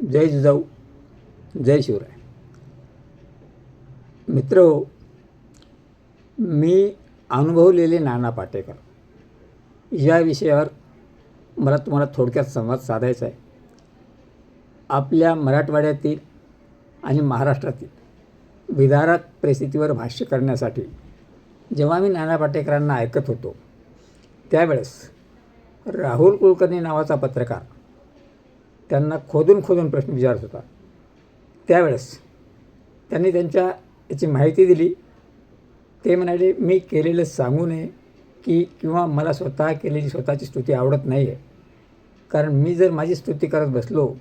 जय जिजाऊ जय शिवराय. मित्र मी अनुभवलेले नाना पाटेकर. या विषयावर मला तुम्हाला थोडक्यात संवाद साधायचा आहे. आपल्या मराठवाड्यातील आणि महाराष्ट्रातील विदारक परिस्थितीवर भाष्य करण्यासाठी जेव्हा मी नाना पाटेकरांना ऐकत होतो त्यावेळेस राहुल कुलकर्णी नावाचा पत्रकार त्यांना खोदून खोदून प्रश्न विचारत होता. त्यावेळेस त्यांनी त्यांच्या याची माहिती दिली. ते म्हणाले मी केलेलं सांगू नये की किंवा मला स्वतः केलेली स्वतःची स्तुती आवडत नाही आहे कारण मी जर माझी स्तुती करत बसलो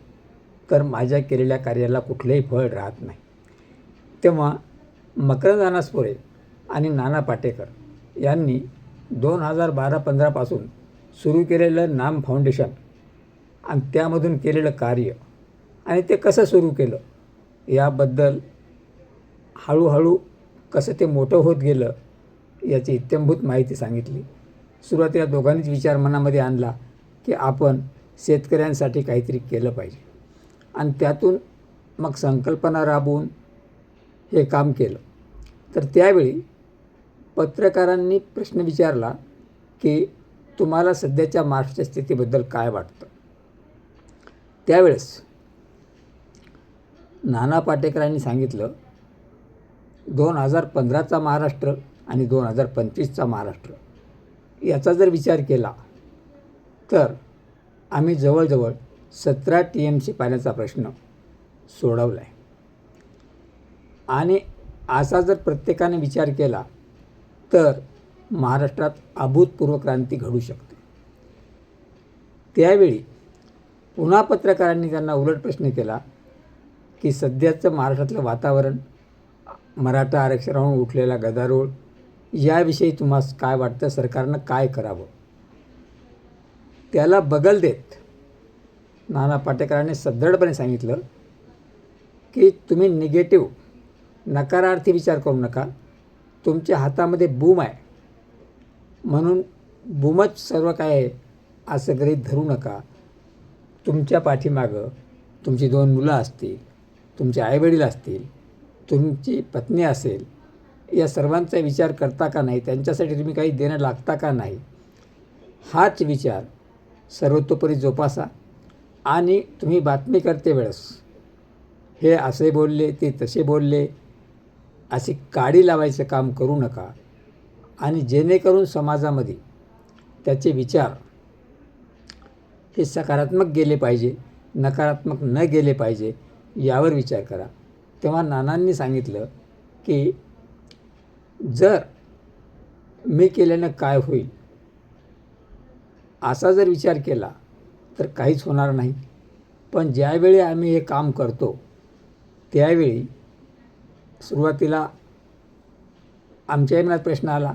तर माझ्या केलेल्या कार्याला कुठलंही फळ राहत नाही. तेव्हा मकरंद अनासपुरे आणि नाना पाटेकर यांनी दोन हजार बारा पंधरापासून सुरू केलेलं नाम फाउंडेशन आणि त्यामधून केलेलं कार्य. आणि ते कसं सुरू केलं? याबद्दल हळूहळू कसं ते मोठं होत गेलं याची इत्यंभूत माहिती सांगितली. सुरुवातीला दोघांनीच विचार मनामध्ये आणला की आपण शेतकऱ्यांसाठी काहीतरी केलं पाहिजे. आणि त्यातून मग संकल्पना राबवून हे काम केलं. तर त्यावेळी पत्रकारांनी प्रश्न विचारला की तुम्हाला सध्याच्या महाराष्ट्राच्या स्थितीबद्दल काय वाटतं? त्यावेळेस नाना पाटेकरांनी सांगितलं दोन हजार पंधराचा महाराष्ट्र आणि दोन हजार पंचवीसचा महाराष्ट्र. याचा जर विचार केला तर आम्ही जवळजवळ सतरा टी एम सी पाण्याचा प्रश्न सोडवला आहे आणि असा जर प्रत्येकाने विचार केला तर महाराष्ट्रात अभूतपूर्व क्रांती घडू शकते. त्यावेळी पुन्हा पत्रकारांनी त्यांना उलट प्रश्न केला की सध्याचं महाराष्ट्रातलं वातावरण मराठा आरक्षणावरून उठलेला गदारोळ याविषयी तुम्हाला काय वाटतं? सरकारनं काय करावं? त्याला बगल देत नाना पाटेकरांनी सदृढपणे सांगितलं की तुम्ही निगेटिव्ह नकारार्थी विचार करू नका. तुमच्या हातामध्ये बूम आहे. म्हणून बूमच सर्व काय आहे असं गृहीत धरू नका. तुमच्या पाठीमागं तुमची दोन मुलं असतील तुमचे आईवडील असतील तुमची पत्नी असेल या सर्वांचा विचार करता का नाही त्यांच्यासाठी तुम्ही काही देणं लागता का नाही हाच विचार सर्वतोपरी जोपासा आणि तुम्ही बातमी करते वेळेस. हे असे बोलले ते तसे बोलले अशी काडी लावायचं काम करू नका आणि जेणेकरून समाजामध्ये त्याचे विचार हे सकारात्मक गेले पाहिजे नकारात्मक न गेले पाहिजे यावर विचार करा. तेव्हा नानांनी सांगितलं की जर मी केल्यानं काय होईल? असा जर विचार केला तर काहीच होणार नाही. पण ज्यावेळी आम्ही हे काम करतो त्यावेळी सुरुवातीला आमच्याही मनात प्रश्न आला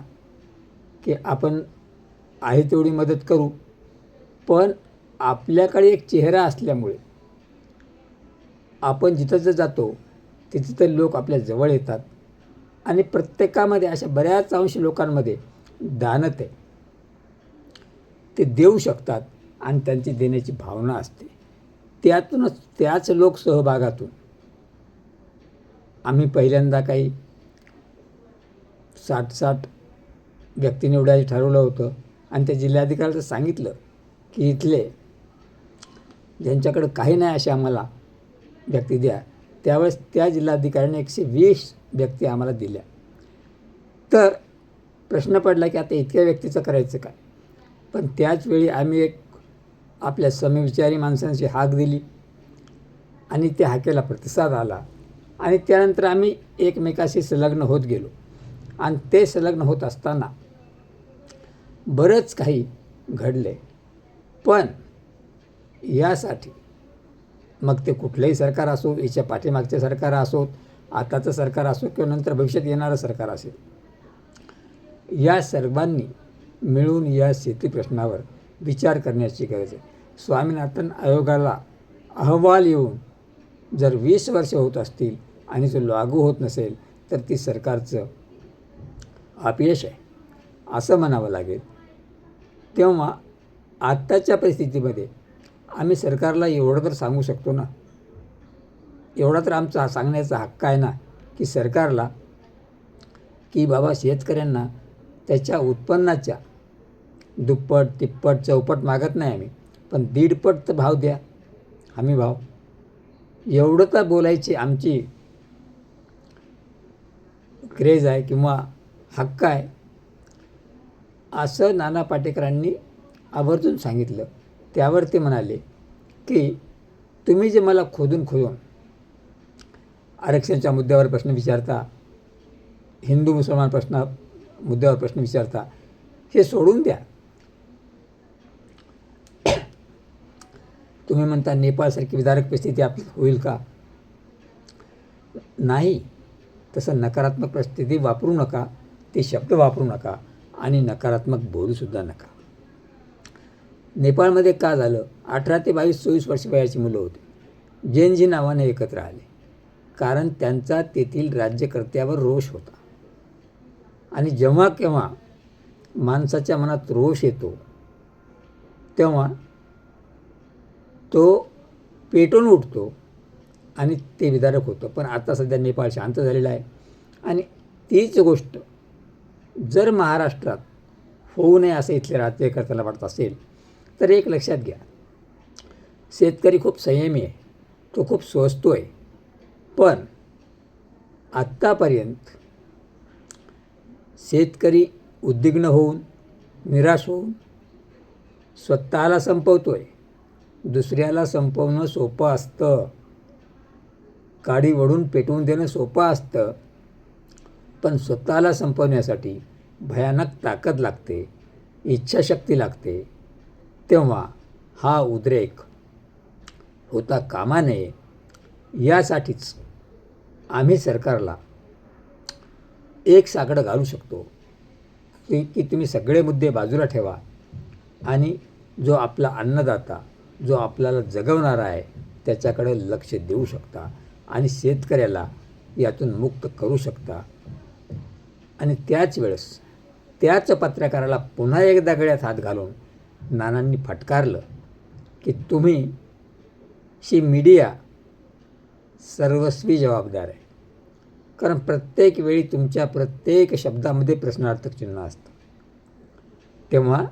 की आपण आहे तेवढी मदत करू. पण आपल्याकडे एक चेहरा असल्यामुळे आपण जिथं जर जातो तिथं तर लोक आपल्या जवळ येतात. आणि प्रत्येकामध्ये अशा बऱ्याच अंश लोकांमध्ये दानत आहे. ते देऊ शकतात आणि त्यांची देण्याची भावना असते. त्यातूनच त्याच लोकसहभागातून आम्ही पहिल्यांदा काही साठ साठ व्यक्ती निवडायचं ठरवलं होतं. आणि त्या जिल्हाधिकाऱ्याला सांगितलं की इथले ज्यांच्याकडं काही नाही असे आम्हाला व्यक्ती द्या त्यावेळेस त्या जिल्हाधिकाऱ्याने एकशे वीस व्यक्ती आम्हाला दिल्या. तर प्रश्न पडला की आता इतक्या व्यक्तीचं करायचं काय? पण त्याचवेळी आम्ही एक आपल्या समविचारी माणसांची हाक दिली आणि त्या हाकेला प्रतिसाद आला. आणि त्यानंतर आम्ही एकमेकाशी संलग्न होत गेलो. आणि ते संलग्न होत असताना बरंच काही घडले पण यासाठी. मग ते कुठलंही सरकार असो याच्या पाठीमागचे सरकार असोत आताचं सरकार असो किंवा नंतर भविष्यात येणारं सरकार असेल. या सर्वांनी मिळून या शेती प्रश्नावर विचार करण्याची गरज आहे. स्वामीनाथन आयोगाला अहवाल येऊन जर वीस वर्ष होत असतील आणि जो लागू होत नसेल तर ती सरकारचं अपयश आहे असं म्हणावं लागेल. तेव्हा आत्ताच्या परिस्थितीमध्ये आम्ही सरकारला एवढं तर सांगू शकतो ना. एवढा तर आमचा सांगण्याचा हक्क आहे ना की सरकारला की बाबा शेतकऱ्यांना त्याच्या उत्पन्नाच्या दुप्पट तिप्पट चौपट मागत नाही आम्ही. पण दीडपट तर भाव द्या हमी भाव. एवढं तर बोलायची आमची क्रेज आहे किंवा हक्क आहे असं नाना पाटेकरांनी आवर्जून सांगितलं. त्यावर ते म्हणाले की तुम्ही जे मला खोदून खोदून आरक्षणाच्या मुद्द्यावर प्रश्न विचारता हिंदू मुसलमान प्रश्न मुद्द्यावर प्रश्न विचारता हे सोडून द्या. तुम्ही म्हणता नेपाळसारखी विदारक परिस्थिती आपली होईल का? नाही. तसं नकारात्मक परिस्थिती वापरू नका. ते शब्द वापरू नका आणि नकारात्मक बोलूसुद्धा नका. नेपाळमध्ये का झालं? अठरा ते बावीस चोवीस वर्ष वयाची मुलं होती. जैनजी नावाने एकत्र आले. कारण त्यांचा तेथील राज्यकर्त्यावर रोष होता. आणि जेव्हा केव्हा माणसाच्या मनात रोष येतो तेव्हा तो पेटून उठतो आणि ते विदारक होतं. पण आता सध्या नेपाळ शांत झालेला आहे. आणि तीच गोष्ट जर महाराष्ट्रात होऊ नये असं इथल्या राज्यकर्त्याला वाटत असेल तर एक लक्षात घ्या. शेतकरी खूप संयमी आहे. तो खूप स्वस्तो आहे. पण आत्तापर्यंत शेतकरी उद्विग्न होऊन निराश होऊन स्वतःला संपवतो आहे दुसऱ्याला संपवणं सोपं असतं. काडी वडून पेटवून देणं सोपं असतं. पण स्वतःला संपवण्यासाठी भयानक ताकद लागते इच्छाशक्ती लागते. तेव्हा हा उद्रेक होता कामा नये यासाठीच आम्ही सरकारला एक साकडं घालू शकतो. की की तुम्ही सगळे मुद्दे बाजूला ठेवा आणि जो आपला अन्नदाता जो आपल्याला जगवणारा आहे त्याच्याकडे लक्ष देऊ शकता आणि शेतकऱ्याला यातून मुक्त करू शकता. आणि त्याच वेळेस त्याच पत्रकाराला पुन्हा एकदा गळ्यात हात घालून नानांनी फटकारलं की तुम्ही शी मीडिया सर्वस्वी जबाबदार आहे. कारण प्रत्येक वेळी तुमच्या प्रत्येक शब्दामध्ये प्रश्नार्थक चिन्ह असतं. तेव्हा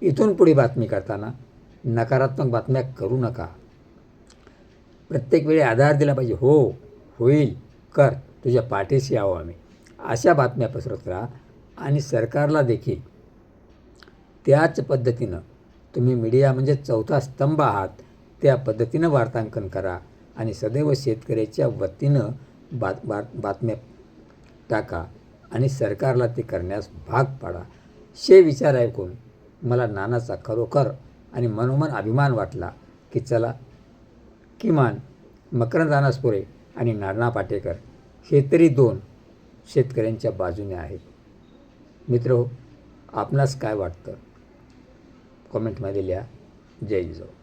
इथून पुढे बातमी करताना नकारात्मक बातम्या करू नका. प्रत्येक वेळी आधार दिला पाहिजे. हो होईल कर तुझ्या पाठीशी यावं आम्ही. अशा बातम्या पसरत राहा आणि सरकारला देखील त्याच पद्धतीनं तुम्ही मीडिया म्हणजे चौथा स्तंभ आहात त्या पद्धतीनं वार्तांकन करा आणि सदैव शेतकऱ्याच्या वतीनं बात बात बातम्या टाका आणि सरकारला ते करण्यास भाग पाडा. शे विचार ऐकून मला नानाचा खरोखर आणि मनोमन अभिमान वाटला की चला किमान मकरंद रानासपुरे आणि नाना पाटेकर हे तरी दोन शेतकऱ्यांच्या बाजूने आहेत. मित्र आपणास काय वाटतं? कॉमेंटमध्ये लिहा. जय जिजाऊ